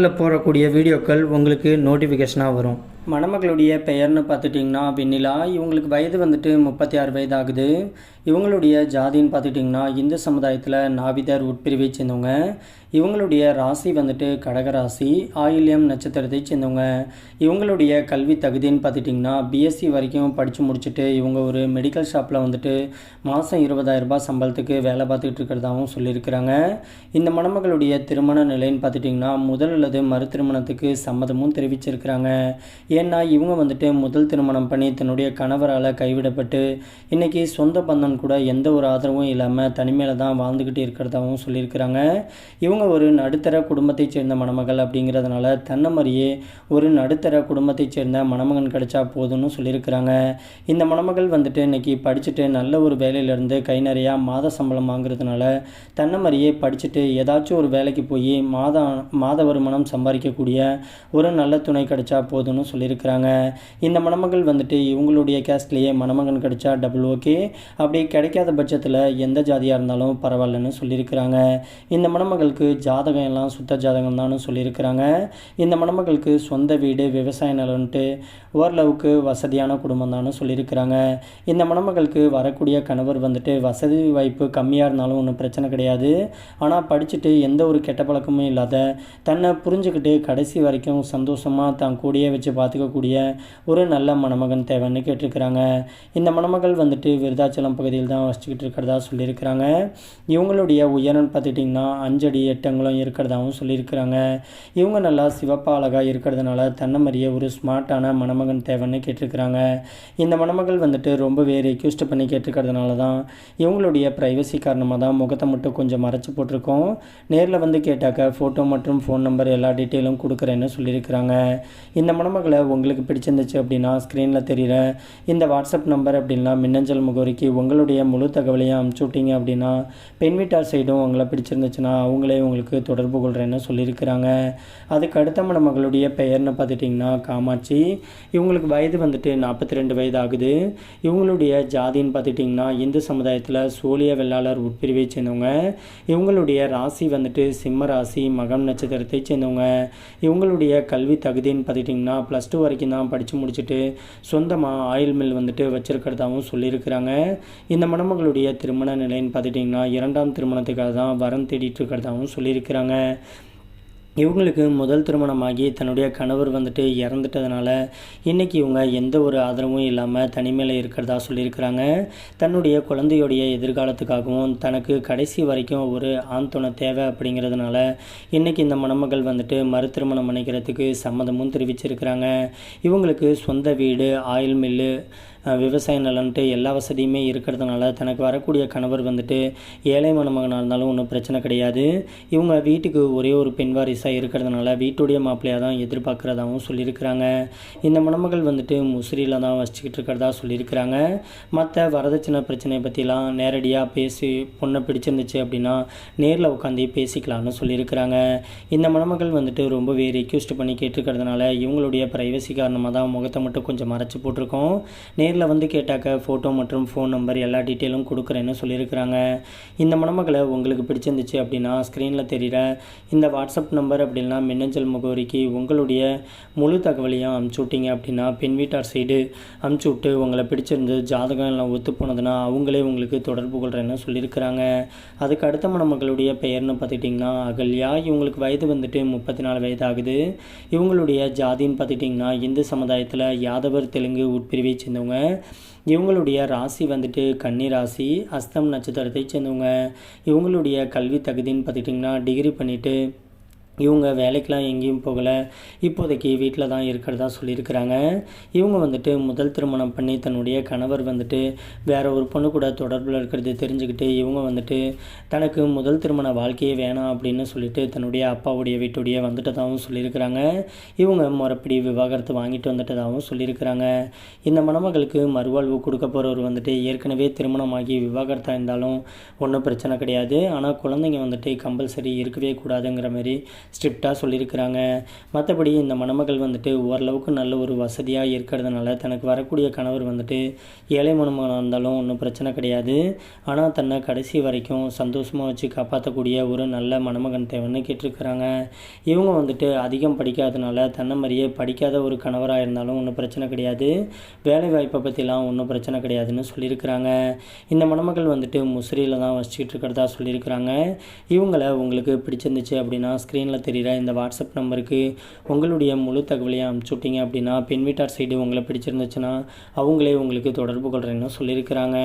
சேனலில் போடக்கூடிய வீடியோக்கள் உங்களுக்கு நோட்டிஃபிகேஷனாக வரும். மணமகளுடைய பெயர்னு பார்த்துட்டிங்கன்னா வெண்ணிலா. இவங்களுக்கு வயது வந்துட்டு முப்பத்தி ஆறு வயது ஆகுது இவங்களுடைய ஜாதின்னு பார்த்துட்டிங்கன்னா இந்து சமுதாயத்தில் நாவிதர் உட்பிரிவை சேர்ந்தவங்க. இவங்களுடைய ராசி வந்துட்டு கடகராசி ஆயில்யம் நட்சத்திரத்தை சேர்ந்தவங்க. இவங்களுடைய கல்வி தகுதின்னு பார்த்துட்டிங்கன்னா பிஎஸ்சி வரைக்கும் படித்து முடிச்சுட்டு இவங்க ஒரு மெடிக்கல் ஷாப்பில் வந்துட்டு மாதம் இருபதாயிரரூபா சம்பளத்துக்கு வேலை பார்த்துக்கிட்டு இருக்கிறதாகவும் சொல்லியிருக்கிறாங்க. இந்த மணமகளுடைய திருமண நிலைன்னு பார்த்துட்டிங்கன்னா முதல் அல்லது மறு திருமணத்துக்கு சம்மதமும் தெரிவிச்சிருக்கிறாங்க. ஏன்னா இவங்க வந்துட்டு முதல் திருமணம் பண்ணி தன்னுடைய கணவரால் கைவிடப்பட்டு இன்றைக்கி சொந்த பந்தம் கூட எந்த ஒரு ஆதரவும் இல்லாமல் தனிமையில் தான் வாழ்ந்துக்கிட்டு இருக்கிறதாகவும் சொல்லியிருக்கிறாங்க. இவங்க ஒரு நடுத்தர குடும்பத்தைச் சேர்ந்த மணமகள் அப்படிங்கிறதுனால தன்னை மாதிரியே ஒரு நடுத்தர குடும்பத்தைச் சேர்ந்த மணமகன் கிடைச்சா போதும்னு சொல்லியிருக்கிறாங்க. இந்த மணமகள் வந்துட்டு இன்னைக்கு படிச்சுட்டு நல்ல ஒரு வேலையிலேருந்து கை நிறையா மாத சம்பளம் வாங்குறதுனால தன்னை மாதிரியே படிச்சுட்டு ஏதாச்சும் ஒரு வேலைக்கு போய் மாதம் மாத வருமானம் சம்பாதிக்கக்கூடிய ஒரு நல்ல துணை கிடைச்சா போதும்னு சொல்லியிருக்கிறாங்க. இந்த மணமகள் வந்துட்டு இவங்களுடைய கேஸ்ட்லேயே மணமகன் கிடைச்சா டபுள் ஓகே அப்படி கிடைக்காத பட்சத்தில் எந்த ஜாதியாக இருந்தாலும் பரவாயில்லன்னு சொல்லியிருக்கிறாங்க. இந்த மணமகளுக்கு ஜாதகம் எல்லாம் சுத்த ஜாதகம் தான் சொல்லியிருக்கிறாங்க. இந்த மணமகளுக்கு சொந்த வீடு விவசாய நிலம்ன்ட்டு ஓரளவுக்கு வசதியான குடும்பம் தான் சொல்லியிருக்கிறாங்க. இந்த மணமகளுக்கு வரக்கூடிய கணவர் வந்துட்டு வசதி வாய்ப்பு கம்மியாக இருந்தாலும் ஒன்றும் பிரச்சனை கிடையாது. ஆனால் படிச்சுட்டு எந்த ஒரு கெட்ட பழக்கமும் இல்லாத தன்னை புரிஞ்சுக்கிட்டு கடைசி வரைக்கும் சந்தோஷமாக தான் கூடியே வச்சு பார்த்துக்கக்கூடிய ஒரு நல்ல மணமகன் தேவைன்னு கேட்டிருக்கிறாங்க. இந்த மணமகள் வந்துட்டு விருதாச்சலம் பகுதியில் தான் வசிச்சுக்கிட்டு இருக்கிறதா சொல்லியிருக்கிறாங்க. இவங்களுடைய உயரம் பார்த்துக்கிட்டிங்கன்னா அஞ்சடி எட்டங்களும் இருக்கிறதாகவும் சொல்லியிருக்கிறாங்க. இவங்க நல்லா சிவப்பா அழகாக இருக்கிறதுனால தன்னை மாதிரியே ஒரு ஸ்மார்ட்டான மணமகன் தேவைன்னு கேட்டிருக்கிறாங்க. இந்த மணமகள் வந்துட்டு ரொம்பவே ரெக்யூஸ்ட் பண்ணி கேட்டிருக்கிறதுனால தான் இவங்களுடைய ப்ரைவசி காரணமாக தான் முகத்தை மட்டும் கொஞ்சம் மறைச்சி போட்டிருக்கோம். நேரில் வந்து கேட்டாக்க ஃபோட்டோ மற்றும் ஃபோன் நம்பர் எல்லா டீட்டெயிலும் கொடுக்குறேன்னு சொல்லியிருக்கிறாங்க. இந்த மணமகளை உங்களுக்கு பிடிச்சிருந்துச்சு அப்படின்னா ஸ்க்ரீனில் தெரிகிற இந்த வாட்ஸ்அப் நம்பர் அப்படின்னா மின்னஞ்சல் முகவரிக்கு உங்களுடைய முழு தகவலையும் அமுச்சு விட்டீங்க அப்படின்னா பெண் வீட்டார் சைடும் உங்களை பிடிச்சிருந்துச்சுன்னா அவங்களே உங்களுக்கு தொடர்பு கொள்கிறேன்னு சொல்லியிருக்கிறாங்க. அதுக்கு அடுத்த மணமகளுடைய பெயர்னு பார்த்துட்டிங்கன்னா காமாட்சி. இவங்களுக்கு வயது வந்துட்டு நாற்பத்தி ரெண்டு வயது ஆகுது இவங்களுடைய ஜாதின்னு பார்த்துட்டிங்கன்னா இந்து சமுதாயத்தில் சோழிய வெள்ளாளர் உட்பிரிவை சேர்ந்தவங்க. இவங்களுடைய ராசி வந்துட்டு சிம்ம ராசி மகம் நட்சத்திரத்தை சேர்ந்தவங்க. இவங்களுடைய கல்வி தகுதின்னு பார்த்துட்டிங்கன்னா ப்ளஸ் டூ வரைக்கும் தான் படித்து முடிச்சுட்டு சொந்தமாக ஆயில் மில் வந்துட்டு வச்சுருக்கிறதாகவும் சொல்லியிருக்கிறாங்க. இந்த மணமகளுடைய திருமண நிலைன்னு பார்த்துட்டிங்கன்னா இரண்டாம் திருமணத்துக்காக தான் வரம் தேடிட்டு இருக்கிறதாகவும் சொல்லியிருக்கிறாங்க. இவங்களுக்கு முதல் திருமணமாகி தன்னுடைய கணவர் வந்துட்டு இறந்துட்டதுனால இன்றைக்கி இவங்க எந்த ஒரு ஆதரவும் இல்லாமல் தனிமையில் இருக்கிறதா சொல்லியிருக்கிறாங்க. தன்னுடைய குழந்தையுடைய எதிர்காலத்துக்காகவும் தனக்கு கடைசி வரைக்கும் ஒரு ஆண் துணை தேவை அப்படிங்கிறதுனால இன்றைக்கி இந்த மணமகள் வந்துட்டு மறு திருமணம் பண்ணிக்கிறதுக்கு சம்மதமும் தெரிவிச்சிருக்கிறாங்க. இவங்களுக்கு சொந்த வீடு ஆயில் மில்லு விவசாய நலன்ட்டு எல்லா வசதியுமே இருக்கிறதுனால தனக்கு வரக்கூடிய கணவர் வந்துட்டு ஏழை மணமகனாக இருந்தாலும் ஒன்றும் பிரச்சனை கிடையாது. இவங்க வீட்டுக்கு ஒரே ஒரு பெண் வாரிசாக இருக்கிறதுனால வீட்டுடைய மாப்பிள்ளையாக தான் எதிர்பார்க்குறதாகவும் சொல்லியிருக்கிறாங்க. இந்த மணமகள் வந்துட்டு முசிறியில் தான் வச்சுக்கிட்டு இருக்கிறதா சொல்லியிருக்கிறாங்க. மற்ற வரதட்சணை பிரச்சனையை பற்றிலாம் நேரடியாக பேசி பொண்ணை பிடிச்சிருந்துச்சு அப்படின்னா நேரில் உட்காந்து பேசிக்கலாம்னு சொல்லியிருக்கிறாங்க. இந்த மணமகள் வந்துட்டு ரொம்பவே ரெக்யூஸ்ட் பண்ணி கேட்டிருக்கிறதுனால இவங்களுடைய ப்ரைவசி காரணமாக தான் முகத்தை மட்டும் கொஞ்சம் மறைச்சி போட்டிருக்கோம். நேரில் வந்து கேட்டாக்க ஃபோட்டோ மற்றும் ஃபோன் நம்பர் எல்லா டீட்டெயிலும் கொடுக்குறேன்னு சொல்லியிருக்கிறாங்க. இந்த மணமகளை உங்களுக்கு பிடிச்சிருந்துச்சு அப்படின்னா ஸ்க்ரீனில் தெரிகிற இந்த வாட்ஸ்அப் நம்பர் அப்படின்னா மின்னஞ்சல் முகவரிக்கு உங்களுடைய முழு தகவலையும் அமுச்சு விட்டீங்க அப்படின்னா பெண் வீட்டார் சைடு அமுச்சு விட்டு உங்களை பிடிச்சிருந்து ஜாதகம் எல்லாம் ஒத்து போனதுன்னா அவங்களே உங்களுக்கு தொடர்பு கொள்கிறேன்னு சொல்லியிருக்கிறாங்க. அதுக்கு அடுத்த மணமக்களுடைய பெயர்னு பார்த்துட்டிங்கன்னா அகல்யா. இவங்களுக்கு வயது வந்துட்டு முப்பத்தி நாலு வயது ஆகுது இவங்களுடைய ஜாதின்னு பார்த்துட்டிங்கன்னா இந்து சமுதாயத்தில் யாதவர் தெலுங்கு உட்பிரிவை சேர்ந்தவங்க. இவங்களுடைய ராசி வந்துட்டு கன்னி ராசி அஸ்தம் நட்சத்திரத்தை சேர்ந்தவங்க. இவங்களுடைய கல்வி தகுதின்னு பார்த்துட்டிங்கன்னா டிகிரி பண்ணிவிட்டு இவங்க வேலைக்கெலாம் எங்கேயும் போகலை. இப்போதைக்கு வீட்டில் தான் இருக்கிறதா சொல்லியிருக்கிறாங்க. இவங்க வந்துட்டு முதல் திருமணம் பண்ணி தன்னுடைய கணவர் வந்துட்டு வேற ஒரு பொண்ணு கூட தொடர்பில் இருக்கிறது தெரிஞ்சுக்கிட்டு இவங்க வந்துட்டு தனக்கு முதல் திருமண வாழ்க்கையே வேணாம் அப்படின்னு சொல்லிட்டு தன்னுடைய அப்பாவுடைய வீட்டுடைய வந்துட்டதாகவும் சொல்லியிருக்கிறாங்க. இவங்க முறைப்படி விவாகரத்து வாங்கிட்டு வந்துட்டதாகவும் சொல்லியிருக்கிறாங்க. இந்த மணமகளுக்கு மறுவாழ்வு கொடுக்க போகிறவர் வந்துட்டு ஏற்கனவே திருமணமாகி விவாகரத்தாக இருந்தாலும் ஒன்றும் பிரச்சனை கிடையாது. ஆனால் குழந்தைங்க வந்துட்டு கம்பல்சரி இருக்கவே கூடாதுங்கிற மாதிரி ஸ்ட்ரிக்டாக சொல்லியிருக்கிறாங்க. மற்றபடி இந்த மணமகள் வந்துட்டு ஓரளவுக்கு நல்ல ஒரு வசதியாக இருக்கிறதுனால தனக்கு வரக்கூடிய கணவர் வந்துட்டு ஏழை மணமகனாக இருந்தாலும் ஒன்றும் பிரச்சனை கிடையாது. ஆனால் தன்னை கடைசி வரைக்கும் சந்தோஷமாக வச்சு காப்பாற்றக்கூடிய ஒரு நல்ல மணமகன் தேவைன்னு கேட்டிருக்கிறாங்க. இவங்க வந்துட்டு அதிகம் படிக்காதனால தன்னை மாதிரியே படிக்காத ஒரு கணவராக இருந்தாலும் ஒன்றும் பிரச்சனை கிடையாது. வேலை வாய்ப்பை பற்றிலாம் ஒன்றும் பிரச்சனை கிடையாதுன்னு சொல்லியிருக்கிறாங்க. இந்த மணமகள் வந்துட்டு முசிறியில் தான் வச்சுக்கிட்டு இருக்கிறதா சொல்லியிருக்கிறாங்க. இவங்கள உங்களுக்கு பிடிச்சிருந்துச்சு அப்படின்னா ஸ்க்ரீன் ஸ்க்ரீனில் தெரிகிற இந்த வாட்ஸ்அப் நம்பருக்கு உங்களுடைய முழு தகவலையும் அனுப்பிச்சி விட்டீங்க அப்படின்னா பெண் வீட்டார் சைடு உங்களை பிடிச்சிருந்துச்சுன்னா அவங்களே உங்களுக்கு தொடர்பு கொள்கிறேன்னு சொல்லியிருக்கிறாங்க.